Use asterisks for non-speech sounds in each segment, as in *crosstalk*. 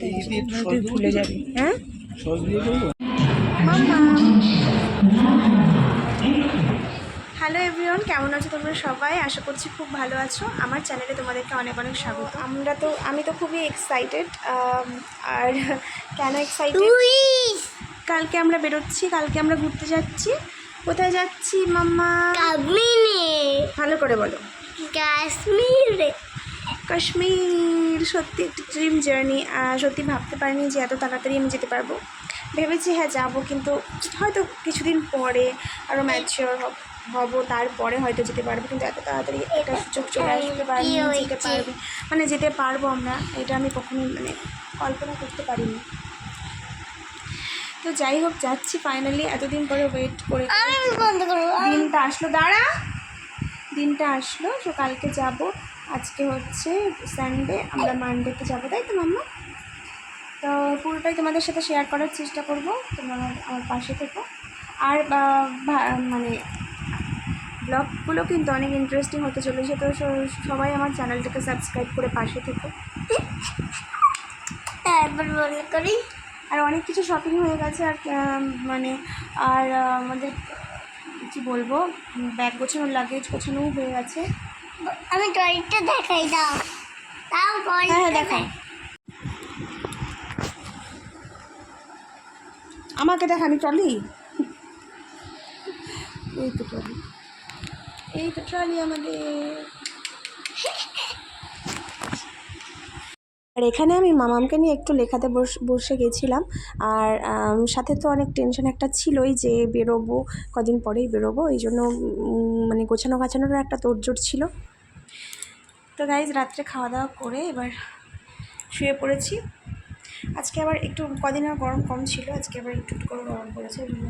তুই ভুলে যাবি। হ্যাঁ? হ্যালো এভরিওয়ান কেমন আছো তোমরা সবাই? আশা করছি খুব ভালো আছো। আমার চ্যানেলে তোমাদেরকে অনেক অনেক স্বাগত। আমরা তো আমি তো খুবই এক্সাইটেড আর কেন এক্সাইটেড কালকে আমরা বেরোচ্ছি কালকে আমরা ঘুরতে যাচ্ছি। কোথায় যাচ্ছি মাম্মা? কাশ্মীরে। ভালো করে বলো। কাশ্মীরে। কাশ্মীর। সত্যি একটি ড্রিম জার্নি সত্যি ভাবতে পারিনি যে এত তাড়াতাড়ি আমি যেতে পারব। ভেবেছি হ্যাঁ যাব কিন্তু হয়তো কিছুদিন পরে আরও ম্যাচিওর হব তারপরে হয়তো যেতে পারব। কিন্তু এত তাড়াতাড়ি একটা সুযোগ চলে আসতে পারি যেতে? পারবে। মানে যেতে পারব আমরা এটা আমি কখনোই মানে কল্পনা করতে পারিনি। তো যাই হোক যাচ্ছি ফাইনালি এতদিন পরে ওয়েট করে দিনটা আসলো। দাঁড়া! দিনটা আসলো তো কালকে যাব। আজকে হচ্ছে সানডে আমরা মানডেতে যাব তাই তো মাম্মা? তো পুরোটাই তোমাদের সাথে শেয়ার করার চেষ্টা করব তোমরা আমার পাশে থেকো। আর মানে ব্লগগুলো কিন্তু অনেক ইন্টারেস্টিং হতে চলেছে তো সবাই আমার চ্যানেলটাকে সাবস্ক্রাইব করে পাশে থেকো তারপর বন্ধ করি। আর অনেক কিছু শপিং হয়ে গেছে আর মানে আর আমাদের কি বলব? ব্যাগ গোছানো লাগেজ গোছানোও হয়ে গেছে। আমি টয়লেটটা দেখাই দাও। তাও হ্যাঁ দেখাই আমাকে দেখ আমি ট্রলি? এই তো ট্রলি। এই তো ট্রলি আমাদের। *laughs* আর এখানে আমি মামামকে নিয়ে একটু লেখাতে বস- বসে গেছিলাম। আর সাথে তো অনেক টেনশন একটা ছিলই যে বেরোবো, কদিন পরেই বেরোবো, এই জন্য মানে গোছানো গাছানোরও একটা তোড়জোড় ছিল। তো গাইজ রাত্রে খাওয়া দাওয়া করে এবার শুয়ে পড়েছি। আজকে আবার একটু, কদিন আর গরম কম ছিল, আজকে আবার একটু করে গরম পড়েছে ওই জন্য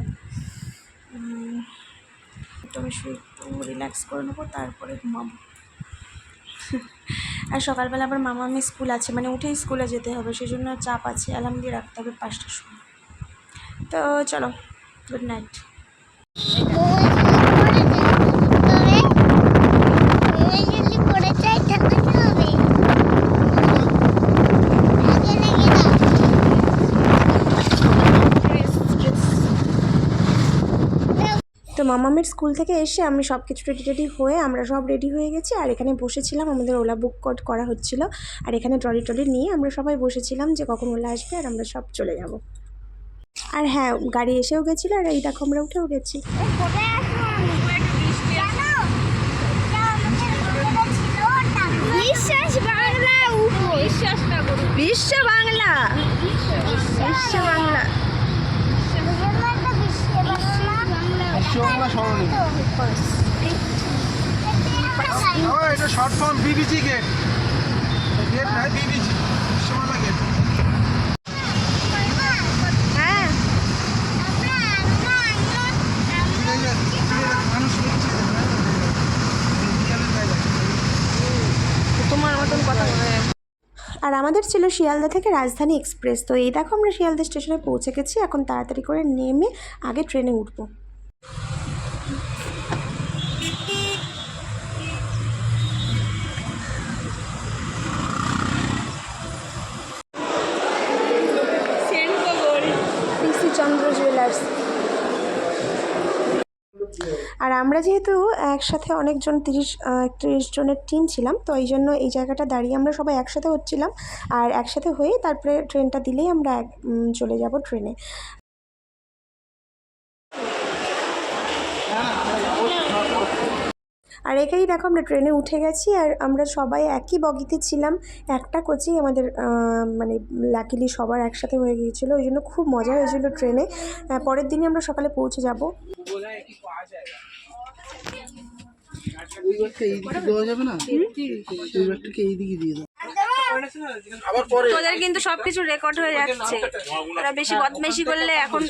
একটু আমি শুয়ে রিল্যাক্স করে নেব, তারপরে ঘুমাবো। *laughs* আর সকালবেলা আবার মামা, আমি স্কুল আছে মানে উঠেই স্কুলে যেতে হবে সেই জন্য চাপ আছে। অ্যালার্ম দিয়ে রাখতে হবে পাঁচটার সময়। তো চলো গুড নাইট যদি পড়ে চাই তাহলে কি হবে আগে লেগে দাও তো মামামের স্কুল থেকে এসে আমি সব কিছু রেডি রেডি হয়ে আমরা সব রেডি হয়ে গেছি। আর এখানে বসেছিলাম আমাদের ওলা বুক কোড করা হচ্ছিল। আর এখানে ট্রলি টলি নিয়ে আমরা সবাই বসেছিলাম যে কখন ওলা আসবে আর আমরা সব চলে যাব। আর হ্যাঁ গাড়ি এসেও গেছিল আর এই দেখো আমরা উঠেও গেছি। বিশ্বাস বাংলা। বিশ্বাস বাংলা। বিশ্ব বাংলা। এটা short form BBG gate gate BBG Biswa Bangla gate হ্যাঁ। তোমার মতন কথা বলে আর আমাদের ছিল শিয়ালদা থেকে রাজধানী এক্সপ্রেস। তো এই দেখো আমরা শিয়ালদা স্টেশনে পৌঁছে গেছি। এখন তাড়াতাড়ি করে নেমে আগে ট্রেনে উঠবো। জুয়েলার্স আর আমরা যেহেতু একসাথে অনেকজন তিরিশ তিরিশ জনের টিম ছিলাম, তো এই জন্য এই জায়গাটা দাঁড়িয়ে আমরা সবাই একসাথে হচ্ছিলাম। আর একসাথে হয়ে তারপরে ট্রেনটা দিলেই আমরা চলে যাব ট্রেনে আর একেই দেখো আমরা ট্রেনে উঠে গেছি আর আমরা সবাই একই বগিতে ছিলাম। একটা কোচি আমাদের মানে লাকিলি সবার একসাথে হয়ে গিয়েছিল ওই জন্য খুব মজা হয়েছিল ট্রেনে পরের দিনই আমরা সকালে পৌঁছে যাব। ওই ব্যাগটা এইদিকে দেওয়া যাবে না ওই ব্যাগটাকে এইদিকে দিয়ে দাও আবার পরে তোদের কিন্তু সব কিছু রেকর্ড হয়ে যাচ্ছে। বেশি বদমেশি করলে এখন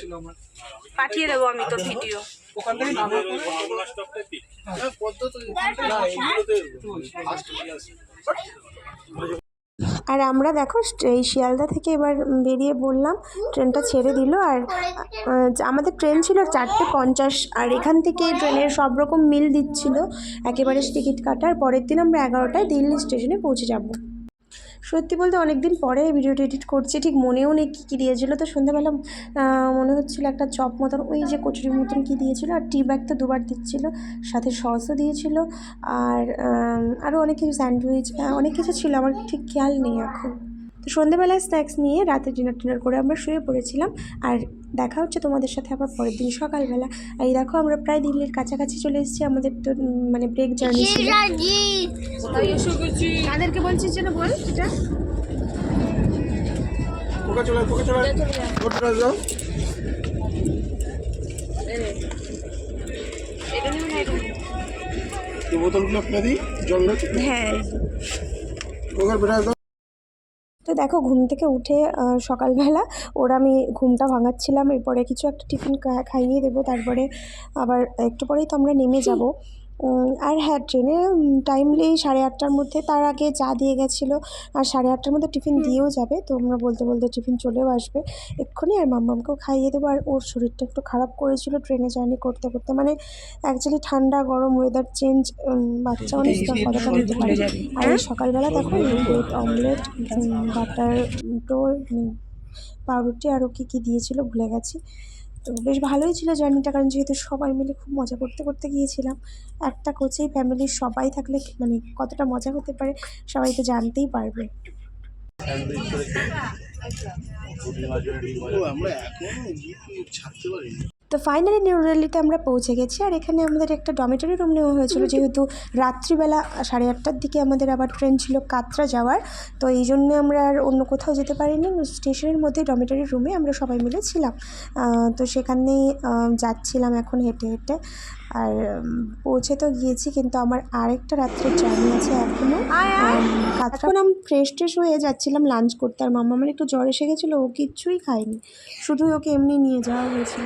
পাঠিয়ে দেবো আমি তো ভিডিও আর আমরা দেখো, এই শিয়ালদা থেকে এবার বেরিয়ে বললাম, ট্রেনটা ছেড়ে দিল। আর আমাদের ট্রেন ছিল চারটে পঞ্চাশ, আর এখান থেকে ট্রেনের সব রকম মিল দিচ্ছিল। একেবারে টিকিট কাটার। পরের দিন আমরা এগারোটায় দিল্লি স্টেশনে পৌঁছে যাব। সত্যি বলতে অনেক দিন পরে ভিডিওটা এডিট করছি, ঠিক মনেও নেই কী কী দিয়েছিল। তো সন্ধ্যাবেলা মনে হচ্ছিল একটা চপ মতন, ওই যে কচুরি মতন কী দিয়েছিলো, আর টি ব্যাগ তো দুবার দিচ্ছিল, সাথে সসও দিয়েছিলো, আর আরও অনেক কিছু স্যান্ডউইচ অনেক কিছু ছিল, আমার ঠিক খেয়াল নেই এখন। তো সন্ধ্যেবেলায় স্ন্যাক্স নিয়ে রাতে ডিনার টিনার করে আমরা শুয়ে পড়েছিলাম। আর দেখা হচ্ছে তোমাদের সাথে আবার পরের দিন সকালবেলা। আর এই দেখো আমরা প্রায় দিল্লির কাছাকাছি চলে এসেছি আমাদের তো মানে ব্রেক জার্নি ছিল। তাদেরকে বলছিস যেন বল এই বোতলগুলো জল হ্যাঁ। দেখো ঘুম থেকে উঠে সকালবেলা ওর আমি ঘুমটা ভাঙাচ্ছিলাম। এরপরে কিছু একটা টিফিন খাইয়ে দেবো তারপরে আবার একটু পরেই তো আমরা নেমে যাব। আর হ্যাঁ ট্রেনে টাইমলি সাড়ে আটটার মধ্যে তার আগে চা দিয়ে গেছিল। আর সাড়ে আটটার মধ্যে টিফিন দিয়েও যাবে। তো আমরা বলতে বলতে টিফিন চলেও আসবে। এক্ষুনি আর মাম্মামকেও খাইয়ে দেবো। আর ওর শরীরটা একটু খারাপ করেছিল ট্রেনে জার্নি করতে করতে। মানে অ্যাকচুয়ালি ঠান্ডা গরম ওয়েদার চেঞ্জ বাচ্চা অনেক কতটা নিতে পারে আর সকালবেলা দেখো ব্রেড অমলেট বাটার টোল পাউরুটি আরও কী কী দিয়েছিল ভুলে গেছি। তো বেশ ভালোই ছিল জার্নিটা, কারণ যেহেতু সবাই মিলে খুব মজা করতে করতে গিয়েছিলাম। একটা কোচেই ফ্যামিলির সবাই থাকলে মানে কতটা মজা হতে পারে সবাই তো জানতেই পারবে। আমরা এখনও ছাড়তে পারিনি। তো ফাইনালি নিউ দিল্লিতে আমরা পৌঁছে গেছি। আর এখানে আমাদের একটা ডমিটরি রুম নেওয়া হয়েছিল যেহেতু রাত্রিবেলা সাড়ে আটটার দিকে আমাদের আবার ট্রেন ছিল কাতরা যাওয়ার। তো এই জন্য আমরা আর অন্য কোথাও যেতে পারিনি। স্টেশনের মধ্যে ডমিটরি রুমে আমরা সবাই মিলে ছিলাম। তো সেখানেই যাচ্ছিলাম এখন হেঁটে হেঁটে। আর পৌঁছে তো গিয়েছি কিন্তু আমার আরেকটা রাত্রের জার্নি আছে এখনও এখন আমি ফ্রেশ ট্রেশ হয়ে যাচ্ছিলাম লাঞ্চ করতে। আর মামা আমার একটু জ্বর এসে গেছিল ও কিচ্ছুই খায়নি। শুধু ওকে এমনি নিয়ে যাওয়া হয়েছিল।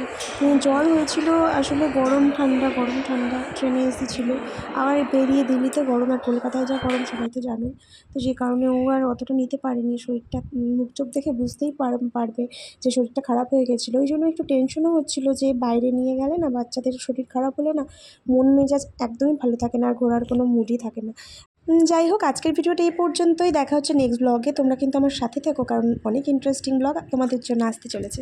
জ্বর হয়েছিল আসলে গরম ঠান্ডা গরম ঠান্ডা ট্রেনে এসেছিল। আবার বেরিয়ে দিল্লিতে গরম আর কলকাতায় যা গরম সবাই তো জানোই তো যে কারণে ও আর অতটা নিতে পারেনি শরীরটা মুখ চোখ দেখে বুঝতেই পার- পারবে যে শরীরটা খারাপ হয়ে গেছিল। ওই জন্য একটু টেনশনও হচ্ছিল যে বাইরে নিয়ে গেলে না বাচ্চাদের শরীর খারাপ হলে না, মন মেজাজ একদমই ভালো থাকে না আর ঘোরার কোনো মুডই থাকে না। যাই হোক, আজকের ভিডিওটা এই পর্যন্তই। দেখা হচ্ছে নেক্সট ব্লগে তোমরা কিন্তু আমার সাথে থেকো, কারণ অনেক ইন্টারেস্টিং ব্লগ তোমাদের জন্য আসতে চলেছে।